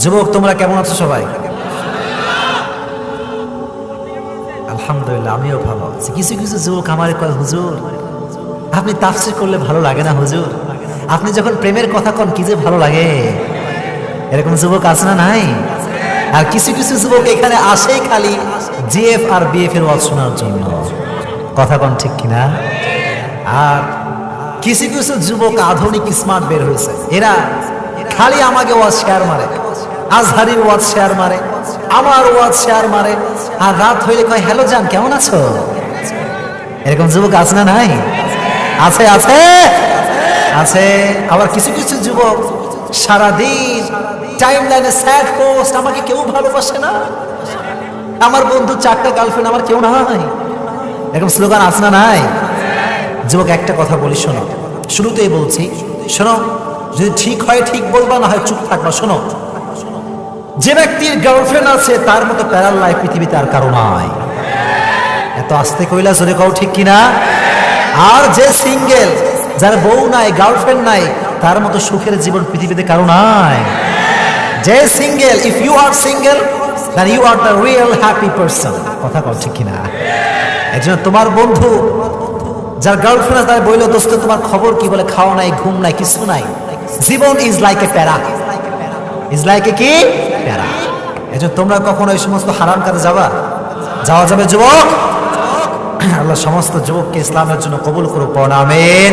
যুবক, তোমরা কেমন আছো সবাই? আলহামদুলিল্লাহ, আমিও ভালো আছি। কিছু কিছু যুবক আমারে কয়, হুজুর, আপনি তাফসির করলে ভালো লাগে না, হুজুর? আপনি যখন প্রেমের কথা কন, কি যে ভালো লাগে? এরকম যুবক আছে না নাই? আর কিছু কিছু যুবক এখানে আসেই খালি জিএফ আর বিএফ এর ওয়াজ শোনার জন্য। কথা কন ঠিক কিনা? আর কিছু কিছু যুবক আধুনিক স্মার্ট বের হয়েছে। এরা খালি আমাকে ওয়াজ শেয়ার মারে আজহারির ওয়াজ শেয়ার মারে, আমার ওয়াজ শেয়ার মারে, আর রাত হইলে কয়, হ্যালো জান, কেমন আছো? এরকম যুবক আছে না নাই? আছে আছে আছে। আবার কিছু কিছু যুবক সারাদিন টাইম লাইনে স্যাড পোস্ট আমাকে কেউ ভালোবাসে না। আমার বন্ধু চারটা গার্লফ্রেন্ড আমার কেউ নাই। এরকম স্লোগান আছে না নাই? যুবক, একটা কথা বলি, শোনো। শুরুতেই বলছি, শোনো যদি ঠিক হয়, ঠিক বলবা, না হয় চুপ থাকবা, শোনো। যে ব্যক্তির গার্লফ্রেন্ড আছে, তার মতো প্যারাল লাইফ পৃথিবীতে আর কারও নাই। এত আস্তে কইলা জোরে কও ঠিক কিনা? আর যে সিঙ্গেল যার বউ নাই গার্লফ্রেন্ড নাই, তার মতো সুখের জীবন পৃথিবীতে কারও নাই। যে single if you are single then you are the real happy person কথা কও ঠিক কিনা? এই তোমার বন্ধু, যার গার্লফ্রেন্ড আছে, তার বইলো, দোস্ত, তোমার খবর কি বলে? খাওয়া নাই, ঘুম নাই, কিছু নাই। জীবন ইজ লাইক এ প্যারা। ইজ লাইক এ কি? প্যারা। এই যে তোমরা কখনো এই সমস্ত হারাম কাজে যাবা? যাওয়া যাবে যুবক। আল্লাহ সমস্ত যুবককে ইসলামের জন্য কবুল করুক আমিন।